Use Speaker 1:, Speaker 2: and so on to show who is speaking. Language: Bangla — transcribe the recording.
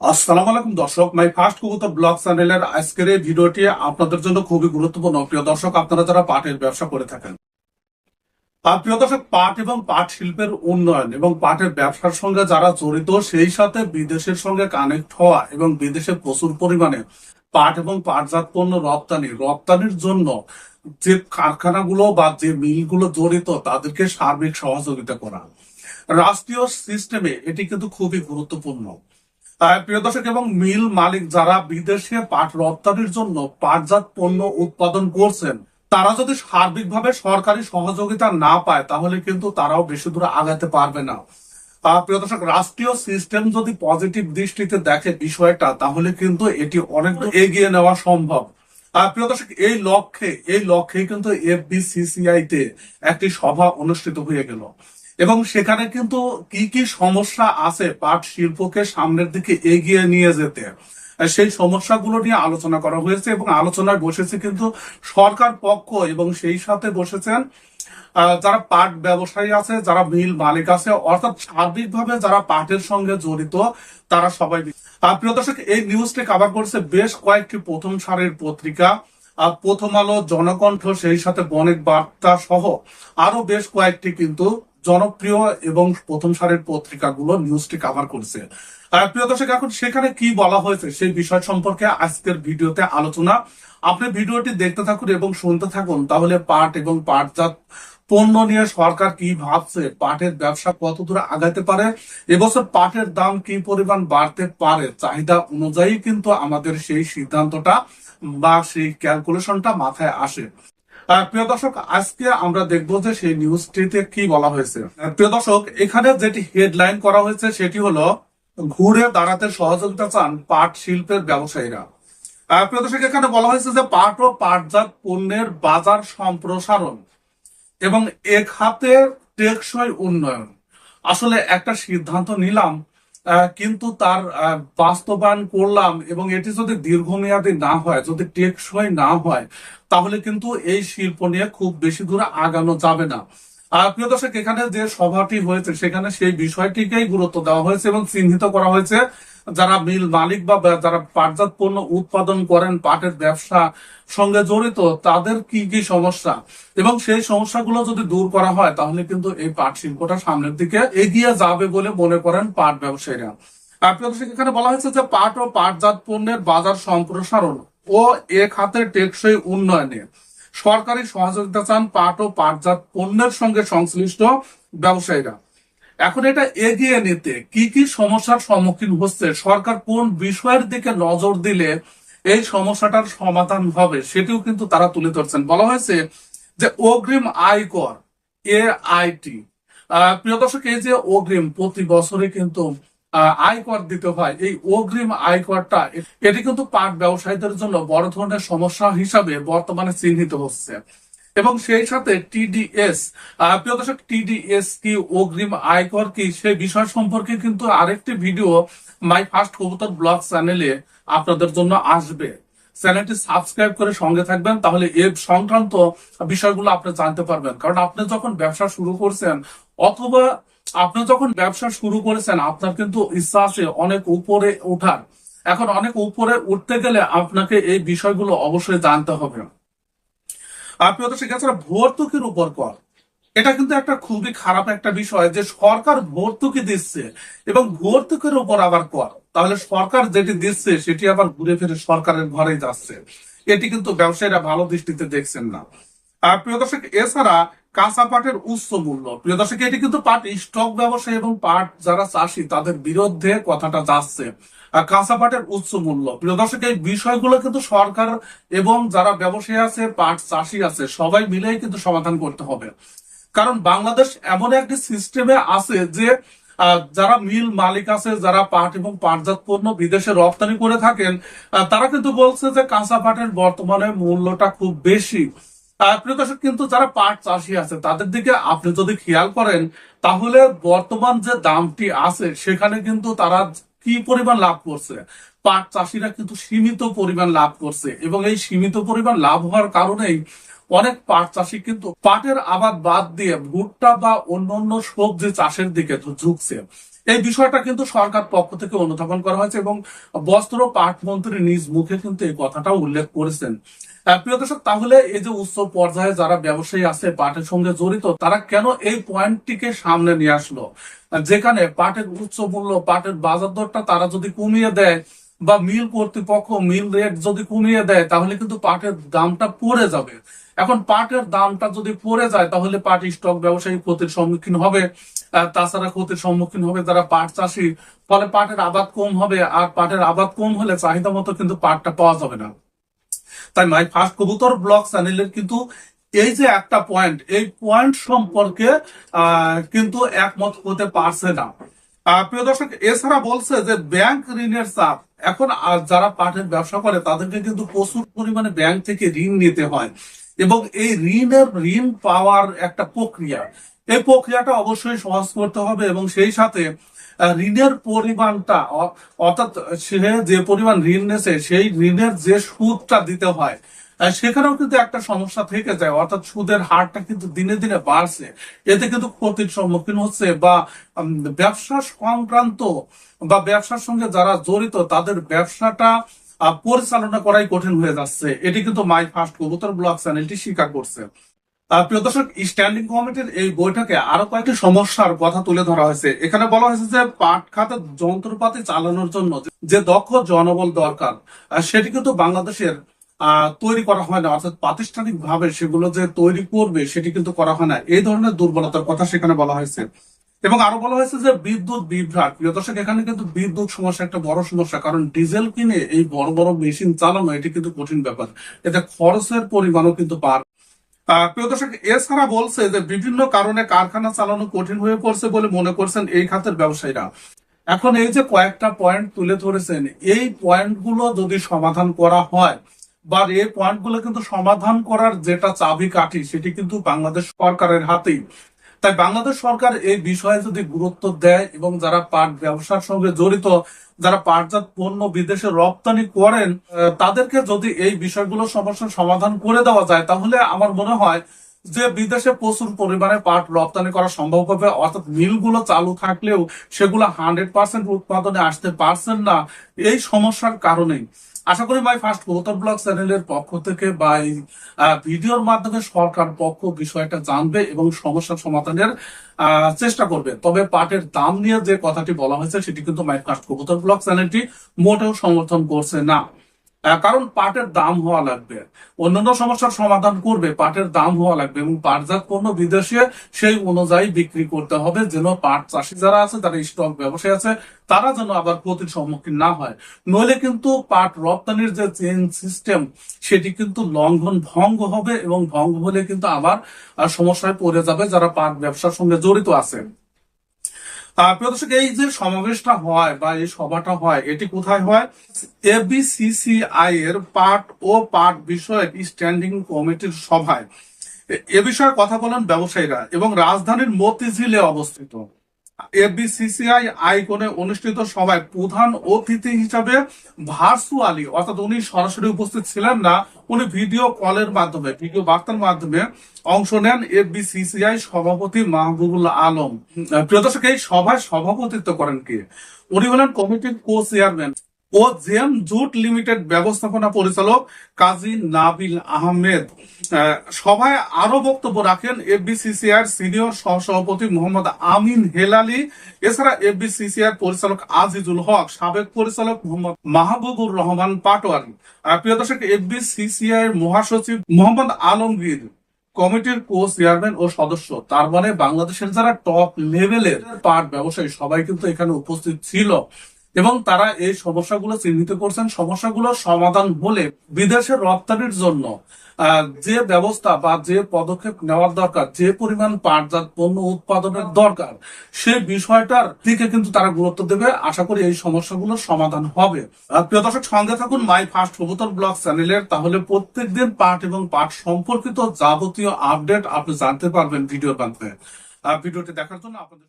Speaker 1: আসসালামু আলাইকুম দর্শক, মাই ফার্স্ট কবুতর ব্লগ চ্যানেলের আজকের এই ভিডিওটি আপনাদের জন্য খুবই গুরুত্বপূর্ণ। প্রিয় দর্শক, আপনারা যারা পাটের ব্যবসা করে থাকেন প্রিয় দর্শক, পাট এবং পাট শিল্পের উন্নয়ন এবং পাটের ব্যবসার সঙ্গে যারা জড়িত, সেই সাথে বিদেশের সঙ্গে কানেক্ট হওয়া এবং বিদেশে প্রচুর পরিমাণে পাট এবং পাটজাত পণ্য রপ্তানি, রপ্তানির জন্য যে কারখানাগুলো বা যে মিলগুলো জড়িত, তাদেরকে সার্বিক সহযোগিতা করা। রাষ্ট্রীয় সিস্টেমে এটি কিন্তু খুবই গুরুত্বপূর্ণ। আহ, প্রিয় দর্শক এবং মিল মালিক যারা বিদেশে পাট রপ্তানির জন্য পাটজাত পণ্য উৎপাদন করছেন তারা যদি সার্বিকভাবে সরকারি সহযোগিতা না পায় তাহলে কিন্তু তারাও বেশি দূরে আগাতে পারবে না। প্রিয় দর্শক রাষ্ট্রীয় সিস্টেম যদি পজিটিভ দৃষ্টিতে দেখে বিষয়টা তাহলে কিন্তু এটি অনেক এগিয়ে নেওয়া সম্ভব। প্রিয় দর্শক এই লক্ষ্যে এই লক্ষ্যে কিন্তু এফবিসিসিআই তে একটি সভা অনুষ্ঠিত হয়ে গেল। এবং সেখানে কিন্তু কি কি সমস্যা আছে পাট শিল্পকে সামনের দিকে এগিয়ে নিয়ে যেতে? সেই সমস্যাগুলো নিয়ে আলোচনা করা হয়েছে এবং আলোচনায় বসেছে কিন্তু সরকার পক্ষ এবং সেই সাথে বসেছেন যারা পাট ব্যবসায়ী আছে, যারা মিল মালিক আছে, অর্থাৎ সার্বিকভাবে যারা পাটের সঙ্গে জড়িত, তারা সবাই প্রিয় দর্শক, এই নিউজটি কাভার করছে বেশ কয়েকটি প্রথম সারির পত্রিকা। প্রথম আলো, জনকণ্ঠ, সেই সাথে বণিক বার্তা সহ আরও বেশ কয়েকটি কিন্তু জনপ্রিয় এবং প্রথম সারির পত্রিকাগুলো নিউজটি কাভার করছে। প্রিয় দর্শক, এখন সেখানে কি বলা হয়েছে সেই বিষয় সম্পর্কে আজকের ভিডিওতে আলোচনা। আপনি ভিডিওটি দেখতে থাকুন এবং শুনতে থাকুন, তাহলে পাট এবং পাটজাত পণ্য নিয়ে সরকার কি ভাবছে, পাটের ব্যবসা কত দূরে আগাতে পারে, এবছর পাটের দাম কি পরিমাণ বাড়তে পারে, চাহিদা অনুযায়ী কিন্তু আমাদের সেই সিদ্ধান্তটা বা সেই ক্যালকুলেশনটা মাথায় আসে। প্রিয় দর্শক, আজকে আমরা দেখব যে সেই নিউজটিতে কি বলা হয়েছে। প্রিয় দর্শক, এখানে যেটি হেডলাইন করা হয়েছে সেটি হলো, ঘুরে দাঁড়াতে সহযোগিতা চান পাট শিল্পের ব্যবসায়ীরা। প্রিয় দর্শক, এখানে বলা হয়েছে যে পাট ও পাটজাত পণ্যের বাজার সম্প্রসারণ এবং এ খাতে টেকসই উন্নয়ন। আসলে একটা সিদ্ধান্ত নিলাম কিন্তু তার বাস্তবায়ন করলাম এবং এটি যদি দীর্ঘমেয়াদী না হয়, যদি টেকসই না হয়, তাহলে কিন্তু এই শিল্প নিয়ে খুব বেশি দূরে আগানো যাবে না। প্রিয় দর্শক, এখানে যে সভাটি হয়েছে, সেখানে সেই বিষয়টিকেই গুরুত্ব দেওয়া হয়েছে এবং চিহ্নিত করা হয়েছে। যারা মিল মালিক বা যারা পাটজাত পণ্য উৎপাদন করেন, পাটের ব্যবসা সঙ্গে জড়িত, তাদের কি কি সমস্যা? এবং সেই সমস্যাগুলো যদি দূর করা হয়, তাহলে কিন্তু এই পাট শিল্পটা সামনের দিকে এগিয়ে যাবে বলে মনে করেন পাট ব্যবসায়ীরা। এখানে বলা হয়েছে যে পাট ও পাটজাত পণ্যের বাজার সম্প্রসারণ ও এ খাতের টেকসই উন্নয়নে সরকারি সহযোগিতা চান পাট ও পাটজাত পণ্যের সঙ্গে সংশ্লিষ্ট ব্যবসায়ীরা। এখন এটা এগিয়ে নিতে কি কি সমস্যার সম্মুখীন হচ্ছে, সরকার কোন বিষয়ের দিকে নজর দিলে এই সমস্যাটার সমাধান হবে সেটিও কিন্তু তারা তুলে ধরছেন। বলা হয়েছে যে অগ্রিম আয়কর এ আইটি প্রিয় দর্শক, এই যে অগ্রিম প্রতি বছরে কিন্তু আয়কর দিতে হয়। এই অগ্রিম আয়করটা, এটি কিন্তু পাট ব্যবসায়ীদের জন্য বড় ধরনের সমস্যা হিসাবে বর্তমানে চিহ্নিত হচ্ছে। এবং সেই সাথে টিডিএস প্রিয় দর্শক, টিডিএস কি অগ্রিম আয়কর কি সেই বিষয় সম্পর্কে কিন্তু আরেকটি ভিডিও মাই ফার্স্ট কবুতর ব্লগ চ্যানেলে আপনাদের জন্য আসবে। চ্যানেলটি সাবস্ক্রাইব করে সঙ্গে থাকবেন, তাহলে এর সংক্রান্ত বিষয়গুলো আপনি জানতে পারবেন। কারণ আপনি যখন ব্যবসা শুরু করছেন, অথবা আপনি যখন ব্যবসা শুরু করেছেন, আপনার কিন্তু ইচ্ছা আছে অনেক উপরে ওঠার। এখন অনেক উপরে উঠতে গেলে আপনাকে এই বিষয়গুলো অবশ্যই জানতে হবে। আপনি তো সেক্ষেত্রে ভর্তুকির উপর কর। এটা কিন্তু একটা খুবই খারাপ একটা বিষয় যে সরকার ভর্তুকি দিচ্ছে এবং ভর্তুকির উপর আবার কর। তাহলে সরকার যেটি দিচ্ছে, সেটি আবার ঘুরে ফিরে সরকারের ঘরেই যাচ্ছে। এটি কিন্তু ব্যবসায়ীরা ভালো দৃষ্টিতে দেখছেন না। আর প্রিয় দর্শক এছাড়া কাঁচা পাটের উচ্চ মূল্য। প্রিয় দর্শক, এটি কিন্তু পাট, স্টক ব্যবসায়ী এবং পাট যারা চাষি, তাদের বিরুদ্ধে কথাটা যাচ্ছে। কাঁচা পাটের উচ্চ মূল্য। প্রিয় দর্শক, এই বিষয়গুলো কিন্তু সরকার এবং যারা ব্যবসায়ী আছে, পাট চাষি আছে, সবাই মিলেই কিন্তু সমাধান করতে হবে। কারণ বাংলাদেশ এমন একটি সিস্টেমে আছে যে যারা মিল মালিক আছে, যারা পাট এবং পাটজাত পণ্য বিদেশে রপ্তানি করে থাকেন তারা কিন্তু বলছে যে কাঁচা পাটের বর্তমানে মূল্যটা খুব বেশি। প্রিয় দর্শক, কিন্তু যারা পাট চাষি আছে তাদের দিকে আপনি যদি খেয়াল করেন, তাহলে বর্তমান যে দামটি আছে, সেখানে কিন্তু তারা কি পরিমাণ লাভ করছে? পাট চাষিরা কিন্তু সীমিত পরিমাণ লাভ করছে এবং এই সীমিত পরিমাণ লাভ হওয়ার কারণেই অনেক পাট চাষি কিন্তু পাটের আবাদ বাদ দিয়ে ভুট্টা বা অন্যান্য সবজি চাষের দিকে ঝুঁকছে। এই বিষয়টা কিন্তু সরকার পক্ষ থেকে অনুধাবন করা হয়েছে এবং বস্ত্র পাট মন্ত্রী নিজ মুখে কিন্তু এই কথাটা উল্লেখ করেছেন। প্রিয় দর্শক, তাহলে এই যে উচ্চ পর্যায়ে যারা ব্যবসায়ী আছে, পাটের সঙ্গে জড়িত, তারা কেন এই পয়েন্টটিকে সামনে নিয়ে আসলো? যেখানে পাটের উচ্চ মূল্য, পাটের বাজার দরটা তারা যদি কমিয়ে দেয় বা মিল কর্তৃপক্ষ মিল রেট যদি কমিয়ে দেয়, তাহলে কিন্তু পাটের দামটা পড়ে যাবে। এখন পাটের দামটা যদি পড়ে যায়, তাহলে পাট স্টক ব্যবসায়ী ক্ষতির সম্মুখীন হবে। তাছাড়া ক্ষতির সম্মুখীন হবে যারা পাট চাষি। ফলে পাটের আবাদ কম হবে, আর পাটের আবাদ কম হলে চাহিদা মতো কিন্তু পাটটা পাওয়া যাবে না। তাই মাই ফার্স্ট কবুতর ব্লগ চ্যানেলের কিন্তু এই যে একটা পয়েন্ট এই পয়েন্ট সম্পর্কে কিন্তু একমত হতে পারছে না। প্রিয় দর্শক এছাড়া বলছে যে ব্যাংক ঋণের চাপ এখন যারা পাটের ব্যবসা করে তাদেরকে কিন্তু প্রচুর পরিমাণে ব্যাংক থেকে ঋণ নিতে হয়। এবং এই ঋণের ঋণ পাওয়ার একটা প্রক্রিয়া এই প্রক্রিয়াটা অবশ্যই সহজ করতে হবে এবং সেই সাথে আহ, ঋণের পরিমাণটা অর্থাৎ সে যে পরিমাণ ঋণ নেছে, সেই ঋণের যে সুদটা দিতে হয় সেখানেও কিন্তু একটা সমস্যা থেকে যায়। অর্থাৎ সুদের হারটা কিন্তু দিনে দিনে বাড়ছে। এতে কিন্তু ক্ষতির সম্মুখীন হচ্ছে বা ব্যবসা সংক্রান্ত বা ব্যবসার সঙ্গে যারা জড়িত, তাদের ব্যবসাটা পরিচালনা করাই কঠিন হয়ে যাচ্ছে। এটি কিন্তু মাই ফার্স্ট কবুতর ব্লগ চ্যানেলটি স্বীকার করছে। প্রিয় দর্শক স্ট্যান্ডিং কমিটির এই বৈঠকে আরও কয়েকটি সমস্যার কথা তুলে ধরা হয়েছে। এখানে বলা হয়েছে যে পাট খাতের যন্ত্রপাতি চালানোর জন্য যে দক্ষ জনবল দরকার সেটি কিন্তু বাংলাদেশের তৈরি করা হয় না। অর্থাৎ প্রাতিষ্ঠানিক ভাবে সেগুলো যে তৈরি করবে, সেটি কিন্তু করা হয় না। এই ধরনের দুর্বলতার কথা সেখানে বলা হয়েছে। এবং আরও বলা হয়েছে যে বিদ্যুৎ বিভ্রাট। প্রিয় দর্শক, এখানে কিন্তু বিদ্যুৎ সমস্যা একটা বড় সমস্যা, কারণ ডিজেল কিনে এই বড় বড় মেশিন চালানো, এটি কিন্তু কঠিন ব্যাপার। এতে খরচের পরিমাণও কিন্তু পার প্রিয় দর্শক, এছাড়া বলছে যে বিভিন্ন কারণে কারখানা চালানো কঠিন হয়ে পড়ছে বলে মনে করছেন এই খাতের ব্যবসায়ীরা। এখন এই যে কয়েকটা পয়েন্ট তুলে ধরেছেন, এই পয়েন্টগুলো যদি সমাধান করা হয়, বা এই পয়েন্টগুলো কিন্তু সমাধান করার যেটা চাবি কাঠি, সেটি কিন্তু বাংলাদেশ সরকারের হাতেই। তাই বাংলাদেশ সরকার এই বিষয়ে যদি গুরুত্ব দেয় এবং যারা পাট ব্যবসার সঙ্গে জড়িত যারা পাটজাত পণ্য বিদেশে রপ্তানি করেন তাদেরকে যদি এই বিষয়গুলো সমস্যার সমাধান করে দেওয়া যায়, তাহলে আমার মনে হয় যে বিদেশে প্রচুর পরিমাণে পাট রপ্তানি করা সম্ভব হবে। অর্থাৎ মিলগুলো চালু থাকলেও সেগুলো হান্ড্রেড পার্সেন্ট উৎপাদনে আসতে পারছেন না। এই সমস্যার কারণেই। আশা করি ভাই ফার্স্ট কৌতর ব্লগ চ্যানেলের পক্ষ থেকে বা এই ভিডিওর মাধ্যমে সরকার পক্ষ বিষয়টা জানবে এবং সমস্যার সমাধানের চেষ্টা করবে। তবে পাটের দাম নিয়ে যে কথাটি বলা হয়েছে, সেটি কিন্তু মাই ফার্স্ট গৌতম ব্লগ চ্যানেলটি মোটেও সমর্থন করছে না। কারণ পাটের দাম হওয়া লাগবে। অন্যান্য সমস্যার সমাধান করবে, পাটের দাম হওয়া লাগবে এবং পাটজাত পণ্য বিদেশে সেই অনুযায়ী বিক্রি করতে হবে যেন পাট চাষি যারা আছে যারা স্টক ব্যবসায়ী আছে, তারা যেন আবার ক্ষতির সম্মুখীন না হয়। নইলে কিন্তু পাট রপ্তানির যে চেইন সিস্টেম সেটি কিন্তু লঙ্ঘন ভঙ্গ হবে এবং ভঙ্গ হলে কিন্তু আবার সমস্যায় পড়ে যাবে যারা পাট ব্যবসার সঙ্গে জড়িত আছে প্রিয় দর্শক, এই যে সমাবেশটা হয় বা এই সভাটা হয়, এটি কোথায় হয়? এবিসিসিআই এর পাট ও পাট বিষয়ক স্ট্যান্ডিং কমিটির সভায়। এ বিষয়ে কথা বলেন ব্যবসায়ীরা এবং রাজধানীর মতিঝিলে অবস্থিত। এবিসিসিআই আইকনে অনুষ্ঠিত সভায় প্রধান অতিথি হিসাবে ভার্চুয়ালি, অর্থাৎ উনি সরাসরি উপস্থিত ছিলেন না, উনি ভিডিও কলের মাধ্যমে, ভিডিও বার্তার মাধ্যমে অংশ নেন এফবিসিসিআই সভাপতি মাহবুবুল আলম। প্রিয় দর্শক, এই সভায় সভাপতিত্ব করেন কে? উনি হলেন কমিটির কো চেয়ারম্যান ও জেম জুট লিমিটেড ব্যবস্থাপনা পরিচালক কাজী নাবিল আহমেদ। আহ, সভায় আরও বক্তব্য রাখেন এফবিসিসিআর সিনিয়র সহসভাপতি মোহাম্মদ আমিন হেলালি এছাড়া এফবিসিসিআর পরিচালক আজিজুল হক সাবেক পরিচালক মোহাম্মদ মাহবুবুর রহমান পাটোয়ারি প্রিয় দর্শক এর মহাসচিব মোহাম্মদ আলমগীর কমিটির কো চেয়ারম্যান ও সদস্য। তার মানে বাংলাদেশের যারা টপ লেভেলের পাট ব্যবসায়ী সবাই কিন্তু এখানে উপস্থিত ছিল। এবং তারা এই সমস্যাগুলো চিহ্নিত করছেন। সমস্যাগুলো সমাধান হলে বিদেশে রপ্তানির জন্য যে ব্যবস্থা বা যে পদক্ষেপ নেওয়ার দরকার, যে পরিমাণ পাটজাত পণ্য উৎপাদনের দরকার, সে বিষয়টার দিকে কিন্তু তারা গুরুত্ব দেবে। আশা করি এই সমস্যাগুলোর সমাধান হবে। প্রিয় দর্শক, সঙ্গে থাকুন মাই ফার্স্ট কবুতর ব্লগ চ্যানেলের। তাহলে প্রত্যেকদিন পাট এবং পাট সম্পর্কিত যাবতীয় আপডেট আপনি জানতে পারবেন ভিডিওর মাধ্যমে ভিডিওটি দেখার জন্য আপনাদের